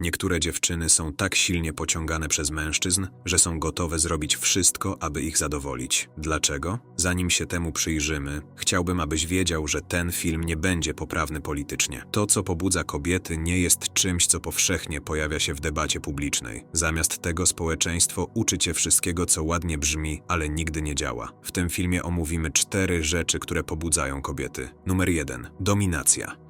Niektóre dziewczyny są tak silnie pociągane przez mężczyzn, że są gotowe zrobić wszystko, aby ich zadowolić. Dlaczego? Zanim się temu przyjrzymy, chciałbym, abyś wiedział, że ten film nie będzie poprawny politycznie. To, co pobudza kobiety, nie jest czymś, co powszechnie pojawia się w debacie publicznej. Zamiast tego społeczeństwo uczy cię wszystkiego, co ładnie brzmi, ale nigdy nie działa. W tym filmie omówimy cztery rzeczy, które pobudzają kobiety. Numer jeden. Dominacja.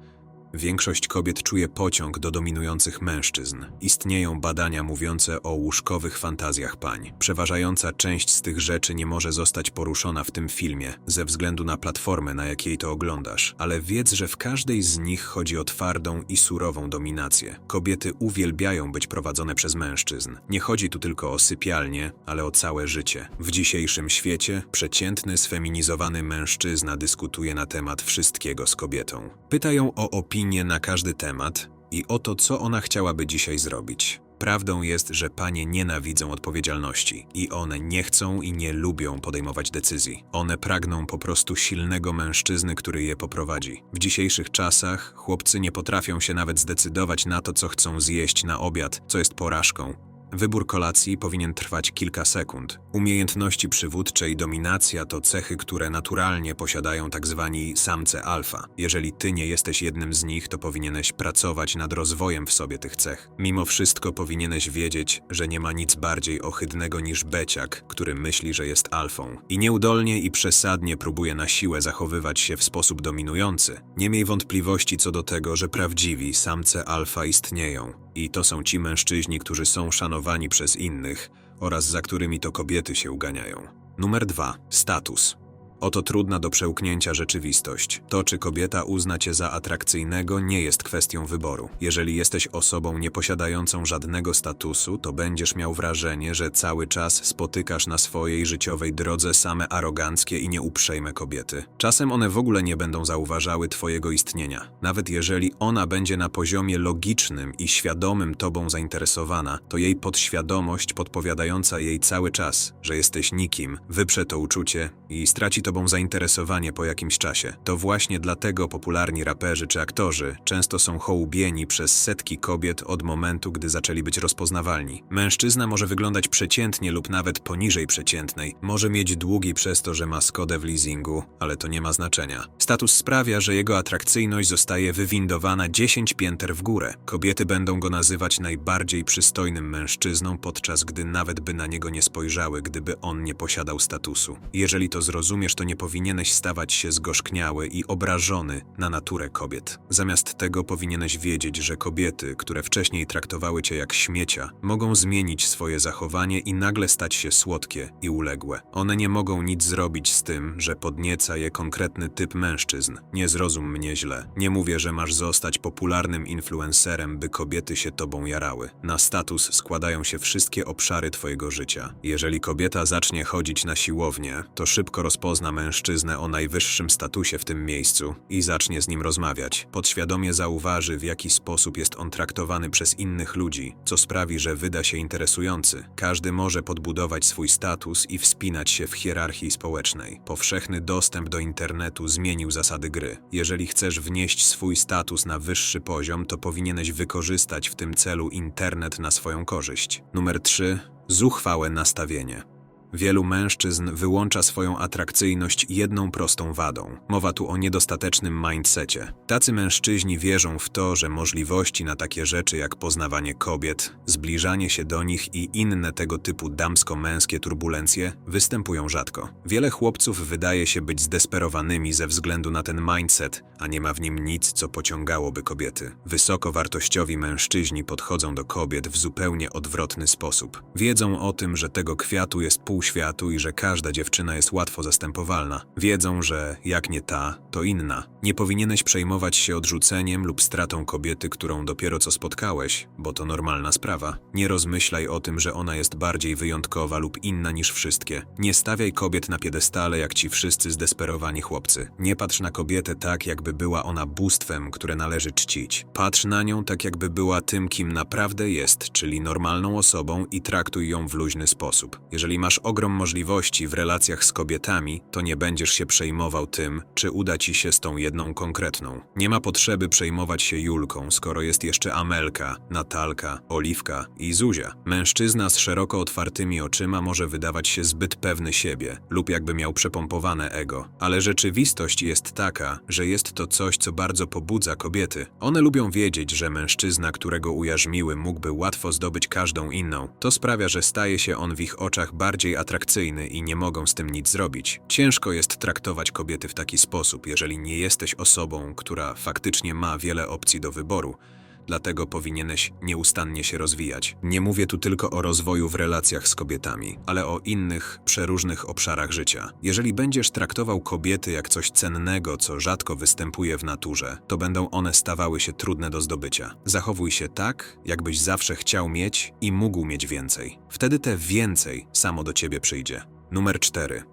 Większość kobiet czuje pociąg do dominujących mężczyzn. Istnieją badania mówiące o łóżkowych fantazjach pań. Przeważająca część z tych rzeczy nie może zostać poruszona w tym filmie ze względu na platformę, na jakiej to oglądasz, ale wiedz, że w każdej z nich chodzi o twardą i surową dominację. Kobiety uwielbiają być prowadzone przez mężczyzn. Nie chodzi tu tylko o sypialnię, ale o całe życie. W dzisiejszym świecie przeciętny, sfeminizowany mężczyzna dyskutuje na temat wszystkiego z kobietą. Pyta ją o opinię na każdy temat i o to, co ona chciałaby dzisiaj zrobić. Prawdą jest, że panie nienawidzą odpowiedzialności i one nie chcą i nie lubią podejmować decyzji. One pragną po prostu silnego mężczyzny, który je poprowadzi. W dzisiejszych czasach chłopcy nie potrafią się nawet zdecydować na to, co chcą zjeść na obiad, co jest porażką. Wybór kolacji powinien trwać kilka sekund. Umiejętności przywódcze i dominacja to cechy, które naturalnie posiadają tak zwani samce alfa. Jeżeli ty nie jesteś jednym z nich, to powinieneś pracować nad rozwojem w sobie tych cech. Mimo wszystko powinieneś wiedzieć, że nie ma nic bardziej ohydnego niż beciak, który myśli, że jest alfą. I nieudolnie i przesadnie próbuje na siłę zachowywać się w sposób dominujący. Nie miej wątpliwości co do tego, że prawdziwi samce alfa istnieją. I to są ci mężczyźni, którzy są szanowani przez innych oraz za którymi to kobiety się uganiają. Numer 2. Status. Oto trudna do przełknięcia rzeczywistość. To, czy kobieta uzna cię za atrakcyjnego, nie jest kwestią wyboru. Jeżeli jesteś osobą nieposiadającą żadnego statusu, to będziesz miał wrażenie, że cały czas spotykasz na swojej życiowej drodze same aroganckie i nieuprzejme kobiety. Czasem one w ogóle nie będą zauważały twojego istnienia. Nawet jeżeli ona będzie na poziomie logicznym i świadomym tobą zainteresowana, to jej podświadomość podpowiadająca jej cały czas, że jesteś nikim, wyprze to uczucie i straci tobą zainteresowanie po jakimś czasie. To właśnie dlatego popularni raperzy czy aktorzy często są hołubieni przez setki kobiet od momentu, gdy zaczęli być rozpoznawalni. Mężczyzna może wyglądać przeciętnie lub nawet poniżej przeciętnej, może mieć długi przez to, że ma Skodę w leasingu, ale to nie ma znaczenia. Status sprawia, że jego atrakcyjność zostaje wywindowana 10 pięter w górę. Kobiety będą go nazywać najbardziej przystojnym mężczyzną, podczas gdy nawet by na niego nie spojrzały, gdyby on nie posiadał statusu. Jeżeli to zrozumiesz, to nie powinieneś stawać się zgorzkniały i obrażony na naturę kobiet. Zamiast tego powinieneś wiedzieć, że kobiety, które wcześniej traktowały cię jak śmiecia, mogą zmienić swoje zachowanie i nagle stać się słodkie i uległe. One nie mogą nic zrobić z tym, że podnieca je konkretny typ mężczyzn. Nie zrozum mnie źle. Nie mówię, że masz zostać popularnym influencerem, by kobiety się tobą jarały. Na status składają się wszystkie obszary twojego życia. Jeżeli kobieta zacznie chodzić na siłownię, to szybko rozpozna mężczyznę o najwyższym statusie w tym miejscu i zacznie z nim rozmawiać. Podświadomie zauważy, w jaki sposób jest on traktowany przez innych ludzi, co sprawi, że wyda się interesujący. Każdy może podbudować swój status i wspinać się w hierarchii społecznej. Powszechny dostęp do internetu zmienił zasady gry. Jeżeli chcesz wnieść swój status na wyższy poziom, to powinieneś wykorzystać w tym celu internet na swoją korzyść. Numer 3. Zuchwałe nastawienie. Wielu mężczyzn wyłącza swoją atrakcyjność jedną prostą wadą. Mowa tu o niedostatecznym mindsetie. Tacy mężczyźni wierzą w to, że możliwości na takie rzeczy jak poznawanie kobiet, zbliżanie się do nich i inne tego typu damsko-męskie turbulencje występują rzadko. Wiele chłopców wydaje się być zdesperowanymi ze względu na ten mindset, a nie ma w nim nic, co pociągałoby kobiety. Wysoko wartościowi mężczyźni podchodzą do kobiet w zupełnie odwrotny sposób. Wiedzą o tym, że tego kwiatu jest pół światu i że każda dziewczyna jest łatwo zastępowalna. Wiedzą, że jak nie ta, to inna. Nie powinieneś przejmować się odrzuceniem lub stratą kobiety, którą dopiero co spotkałeś, bo to normalna sprawa. Nie rozmyślaj o tym, że ona jest bardziej wyjątkowa lub inna niż wszystkie. Nie stawiaj kobiet na piedestale jak ci wszyscy zdesperowani chłopcy. Nie patrz na kobietę tak, jakby była ona bóstwem, które należy czcić. Patrz na nią tak, jakby była tym, kim naprawdę jest, czyli normalną osobą i traktuj ją w luźny sposób. Jeżeli masz ogrom możliwości w relacjach z kobietami, to nie będziesz się przejmował tym, czy uda ci się z tą jedną konkretną. Nie ma potrzeby przejmować się Julką, skoro jest jeszcze Amelka, Natalka, Oliwka i Zuzia. Mężczyzna z szeroko otwartymi oczyma może wydawać się zbyt pewny siebie lub jakby miał przepompowane ego, ale rzeczywistość jest taka, że jest to coś, co bardzo pobudza kobiety. One lubią wiedzieć, że mężczyzna, którego ujarzmiły, mógłby łatwo zdobyć każdą inną. To sprawia, że staje się on w ich oczach bardziej atrakcyjny i nie mogą z tym nic zrobić. Ciężko jest traktować kobiety w taki sposób, jeżeli nie jesteś osobą, która faktycznie ma wiele opcji do wyboru. Dlatego powinieneś nieustannie się rozwijać. Nie mówię tu tylko o rozwoju w relacjach z kobietami, ale o innych, przeróżnych obszarach życia. Jeżeli będziesz traktował kobiety jak coś cennego, co rzadko występuje w naturze, to będą one stawały się trudne do zdobycia. Zachowuj się tak, jakbyś zawsze chciał mieć i mógł mieć więcej. Wtedy te więcej samo do ciebie przyjdzie. Numer 4.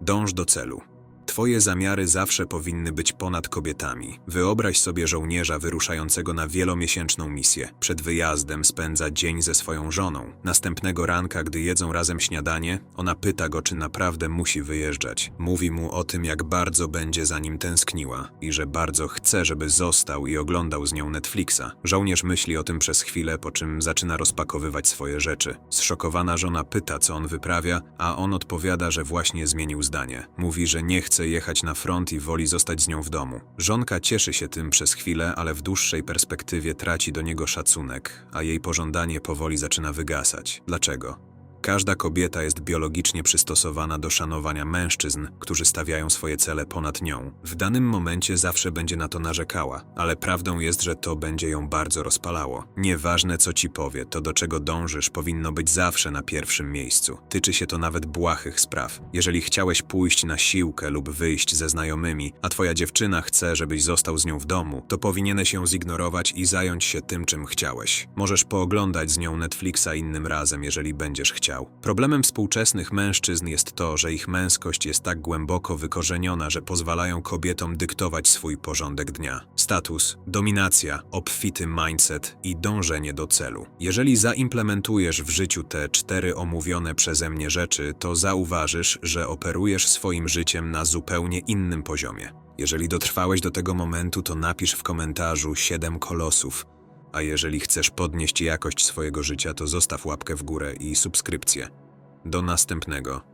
Dąż do celu. Twoje zamiary zawsze powinny być ponad kobietami. Wyobraź sobie żołnierza wyruszającego na wielomiesięczną misję. Przed wyjazdem spędza dzień ze swoją żoną. Następnego ranka, gdy jedzą razem śniadanie, ona pyta go, czy naprawdę musi wyjeżdżać. Mówi mu o tym, jak bardzo będzie za nim tęskniła i że bardzo chce, żeby został i oglądał z nią Netflixa. Żołnierz myśli o tym przez chwilę, po czym zaczyna rozpakowywać swoje rzeczy. Zszokowana żona pyta, co on wyprawia, a on odpowiada, że właśnie zmienił zdanie. Mówi, że nie chce jechać na front i woli zostać z nią w domu. Żonka cieszy się tym przez chwilę, ale w dłuższej perspektywie traci do niego szacunek, a jej pożądanie powoli zaczyna wygasać. Dlaczego? Każda kobieta jest biologicznie przystosowana do szanowania mężczyzn, którzy stawiają swoje cele ponad nią. W danym momencie zawsze będzie na to narzekała, ale prawdą jest, że to będzie ją bardzo rozpalało. Nieważne co ci powie, to do czego dążysz powinno być zawsze na pierwszym miejscu. Tyczy się to nawet błahych spraw. Jeżeli chciałeś pójść na siłkę lub wyjść ze znajomymi, a twoja dziewczyna chce, żebyś został z nią w domu, to powinieneś ją zignorować i zająć się tym, czym chciałeś. Możesz pooglądać z nią Netflixa innym razem, jeżeli będziesz chciał. Problemem współczesnych mężczyzn jest to, że ich męskość jest tak głęboko wykorzeniona, że pozwalają kobietom dyktować swój porządek dnia. Status, dominacja, obfity mindset i dążenie do celu. Jeżeli zaimplementujesz w życiu te cztery omówione przeze mnie rzeczy, to zauważysz, że operujesz swoim życiem na zupełnie innym poziomie. Jeżeli dotrwałeś do tego momentu, to napisz w komentarzu 7 kolosów, a jeżeli chcesz podnieść jakość swojego życia, to zostaw łapkę w górę i subskrypcję. Do następnego.